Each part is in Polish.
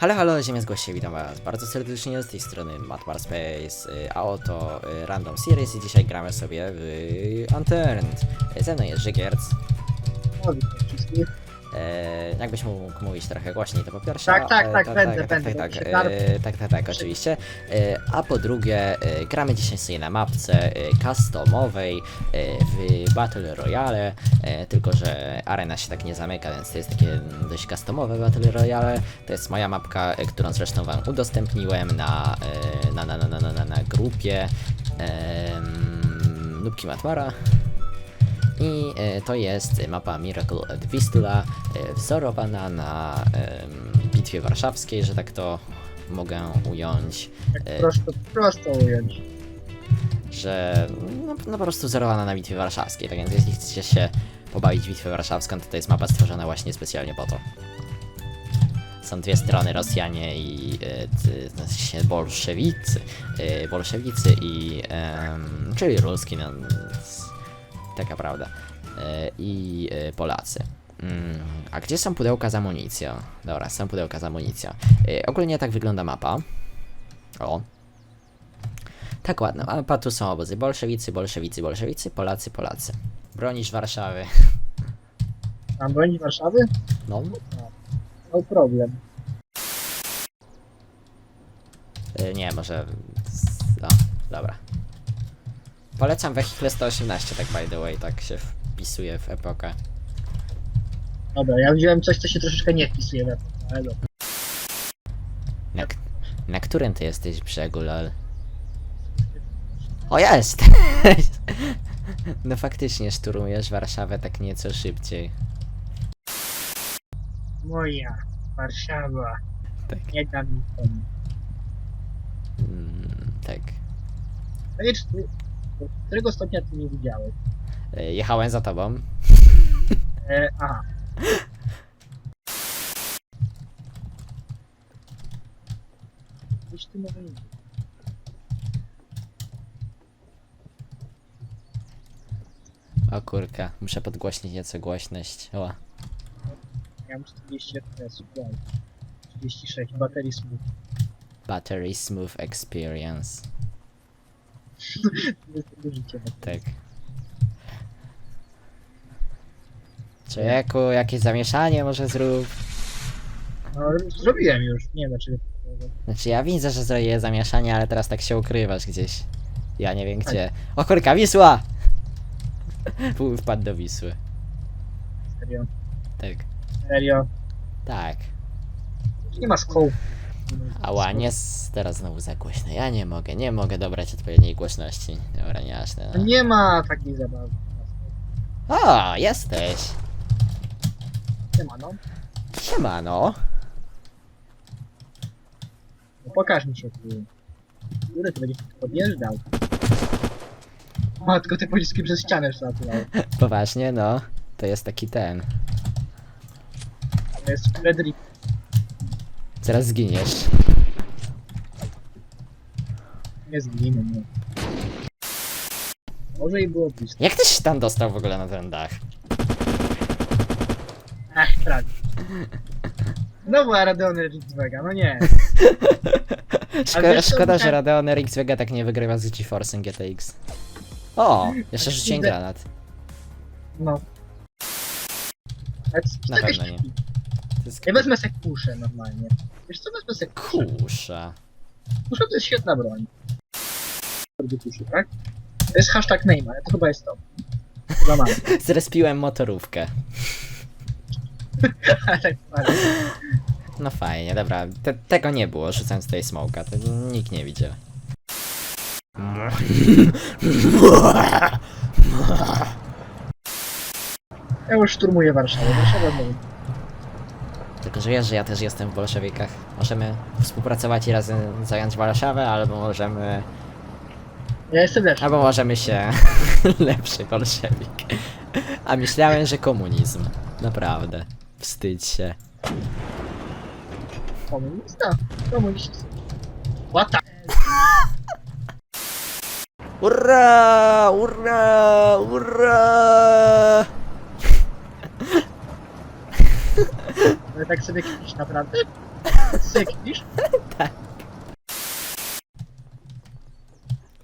Halo, halo, Ziemia zgłoście, witam was bardzo serdecznie z tej strony Matmar Space, y, a oto y, Random Series i dzisiaj gramy sobie w Unturned. Ze mną jest Żygierc. Wszystkich. E, jakbyś mógł mówić trochę głośniej, to po pierwsze. Tak, tak, e, tak, będę, tak, będę, tak, bo tak, tarp- e, tak, tak, tak, oczywiście. E, a po drugie, e, gramy dzisiaj sobie na mapce e, customowej e, w Battle Royale, e, tylko że arena się tak nie zamyka, więc to jest takie dość customowe Battle Royale. To jest moja mapka, e, którą zresztą wam udostępniłem na, e, na, na, na, na, na, na, na grupie em, Nubki Matmara. I e, to jest mapa Miracle at Vistula, e, wzorowana na bitwie warszawskiej, że tak to mogę ująć, Jak E. prosto, prosto ująć. że no, no po prostu wzorowana na bitwie warszawskiej, tak więc jeśli chcecie się pobawić bitwę warszawską, to to jest mapa stworzona właśnie specjalnie po to. Są dwie strony, Rosjanie i ty- znaczy się bolszewicy, e, bolszewicy i em, czyli Ruski, no, taka prawda, e, i e, Polacy. Mm, a gdzie są pudełka z amunicją? Dobra, są pudełka z amunicją. E, ogólnie tak wygląda mapa. O. Tak ładna mapa, tu są obozy bolszewicy, bolszewicy, bolszewicy, Polacy, Polacy. Bronisz Warszawy. Mam bronić Warszawy? No, No problem. Nie, może. No, dobra. Polecam wehikle 118, tak by the way, tak się wpisuje w epokę. Dobra, ja wziąłem coś, co się troszeczkę nie wpisuje w epokę, ale dobra. Na, na którym ty jesteś brzegu, lol? O, jest! no faktycznie szturmujesz Warszawę tak nieco szybciej. Moja Warszawa. Tak. Nie dam pomóc. Mm, tak. Do którego stopnia ty nie widziałeś? E, Jechałem za tobą. E, aha. Gdzieś ty może nie O kurka, muszę podgłośnić nieco głośność. O. Ja mam 40 FPS, wow. 36, baterii smooth. Battery Smooth Experience. To jest tego życie. Tak. Człowieku, jakieś zamieszanie może zrób. No, zrobiłem już, nie wiem czy... Znaczy ja widzę, że zrobię zamieszanie, ale teraz tak się ukrywasz gdzieś. Ja nie wiem gdzie. O kurka, Wisła! Pół wpadł do Wisły. Serio. Tak. Serio. Tak. Nie ma skołu. Ała, nie s- teraz znowu za głośno. Ja nie mogę, nie mogę dobrać odpowiedniej głośności. Dobra, nieważne. No. Nie ma takiej zabawy. O, jesteś! Nie ma, no. Siemano. no pokaż mi się tu. Który ty będziesz podjeżdżał? Matko, te pociski przez ścianę przelatują. Poważnie, no. To jest taki ten. To jest Fredrik. Zaraz zginiesz. Nie zginę, nie. Może i było blisko. Jak ty się tam dostał w ogóle na ten dach? Ach, prawie. Znowu Aradeon Vega, no nie. Szko wiesz co, szkoda, że Michał- Radeon RX Vega tak nie wygrywa z GeForce'em GTX. O, jeszcze rzuciłem Idę. granat. No. Na pewno nie. Jest Ja wezmę se kuszę normalnie. Wiesz co, wezmę se kuszę. kusza. Kusza to jest świetna broń. Bardzo kuszy, tak? To jest hashtag name, ale to chyba jest to. Chyba mam. Zrespiłem motorówkę. tak, ale- No fajnie, dobra. Te tego nie było, rzucając tutaj smoka. To nikt nie widział. Ja już szturmuję Warszawę. Warszawa znowu. Tylko, że wiesz, że ja też jestem w bolszewikach. Możemy współpracować i razem zająć Warszawę, albo możemy... Ja jestem lepszy. Albo możemy się... lepszy bolszewik. A myślałem, że komunizm. Naprawdę. Wstydź się. Komunista? Komunista. What the? Ura! Ura! Ura! Tak sobie kpisz naprawdę? Syknisz?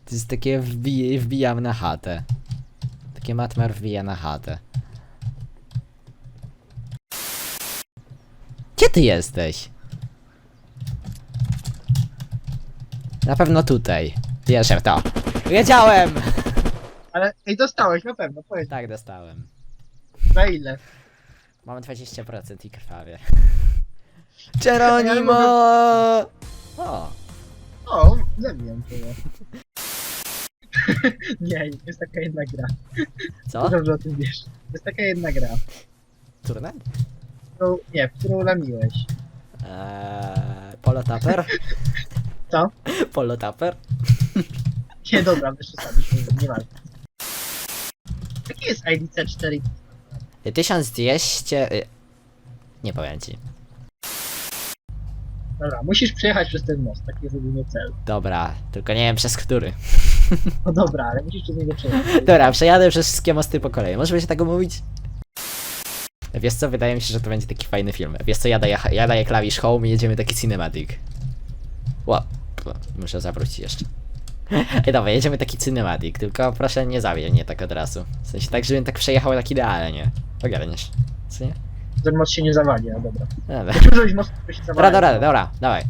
To jest takie wbij, wbijam na chatę. Takie matmar wbija na chatę. Gdzie ty jesteś? Na pewno tutaj. Wierzę w to. Wiedziałem! Ale, ej, dostałeś na pewno, powiedz, Tak, dostałem. na ile? Mam 20% i krwawie. Geronimo! O! O, zabiłem cię. Nie, jest taka jedna gra. Co? Dobrze o tym wiesz. Jest taka jedna gra, Turnet? którą, nie, w którą lamiłeś. Eee, polo Tapper? Co? Polo Tapper? Nie, dobra, wiesz co sobie, nieważne. Jaki jest IDC 4? 1200... y, Nie powiem ci. Dobra, musisz przejechać przez ten most, taki jest ogólnie cel. Dobra, tylko nie wiem przez który. No dobra, ale musisz przez niego przejechać. Dobra, przejadę przez wszystkie mosty po kolei. Możemy się tak umówić? Wiesz co, wydaje mi się, że to będzie taki fajny film. Wiesz co, ja daję, ja daję klawisz home i jedziemy taki cinematic. Ła, p- muszę zawrócić jeszcze. Ej, dobra, jedziemy taki cinematic, tylko proszę nie zabij mnie tak od razu. W sensie tak, żebym tak przejechał tak idealnie. Ogarniesz, co nie? Ten most się nie zawadzi, a dobra. Dobra. Się. Dobra, dobra, dobra, dawaj.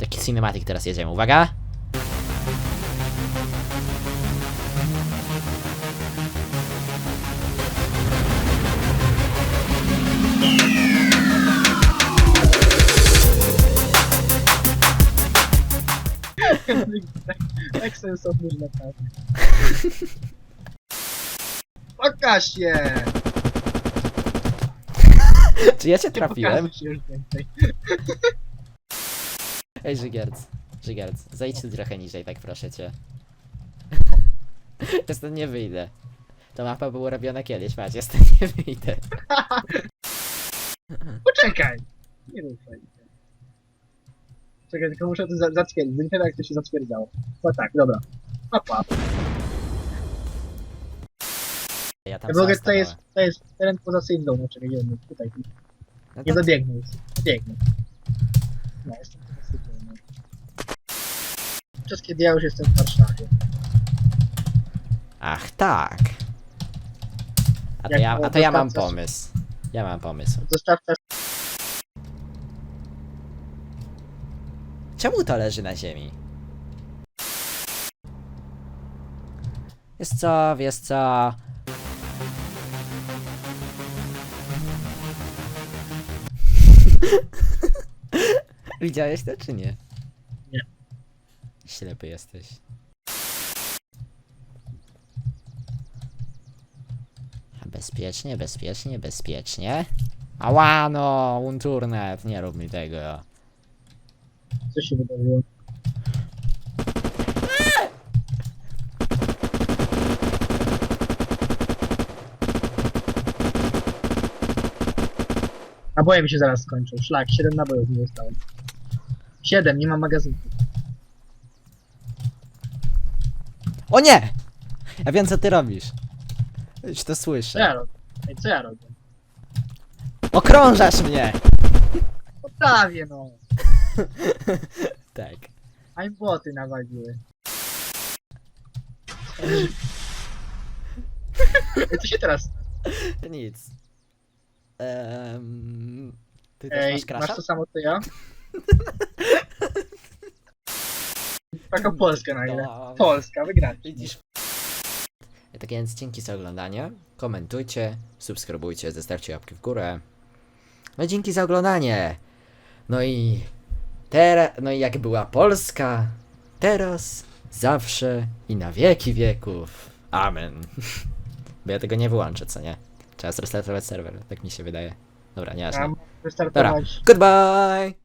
Taki cinematic teraz jedziemy, uwaga. tak, sensowny, że naprawdę. Pokaż się! Czy ja cię trafiłem? pokażę się już więcej. Ej, Żygerc, Żygerc, zejdź tu trochę niżej, tak proszę cię. Ja stąd nie wyjdę. To mapa była robiona kiedyś, patrz, ja stąd nie wyjdę. Poczekaj! Nie ruszaj. Czekaj, tylko muszę to za- zatwierdzić. Nie wiem jak to się zatwierdzało. No tak, dobra. Papa. Ja tam Ja w sam ogóle to jest, to jest teren poza safe zone, czekaj, nie tutaj. No Nie to- dobiegnę już. Dobiegnę. No, jestem poza safe zone. Czas kiedy ja już jestem w Warszawie. Ach, tak. A to Jak ja, a to ja mam pomysł. Ja mam pomysł. Dostawca Czemu to leży na ziemi? Wiesz co, wiesz co? Widziałeś to czy nie? Nie. Ślepy jesteś. Bezpiecznie, bezpiecznie, bezpiecznie. Ała no, Unturnet, nie rób mi tego. Co się wydarzyło? Naboje mi się zaraz skończą. Szlak, 7 nabojów mi zostało. 7, nie mam magazynku. O nie! Ja wiem co ty robisz. Już to Co ja słyszę. robię? Ej, co ja robię? Okrążasz mnie! Prawie no. Tak. A im boty nawaliły. Ej, co się teraz? Nic. Ehm, ty też Ej, masz masz to samo co ja? Taka Polska nagle. To- Polska, wygraliśmy. Widzisz? Tak więc dzięki za oglądanie. Komentujcie, subskrybujcie, zostawcie łapki w górę. No i dzięki za oglądanie. No i teraz, no i jak była Polska, teraz, zawsze i na wieki wieków. Amen. Bo ja tego nie wyłączę, co nie? Trzeba zrestartować serwer, tak mi się wydaje. Dobra, nieważne. Mam wystartować. Goodbye!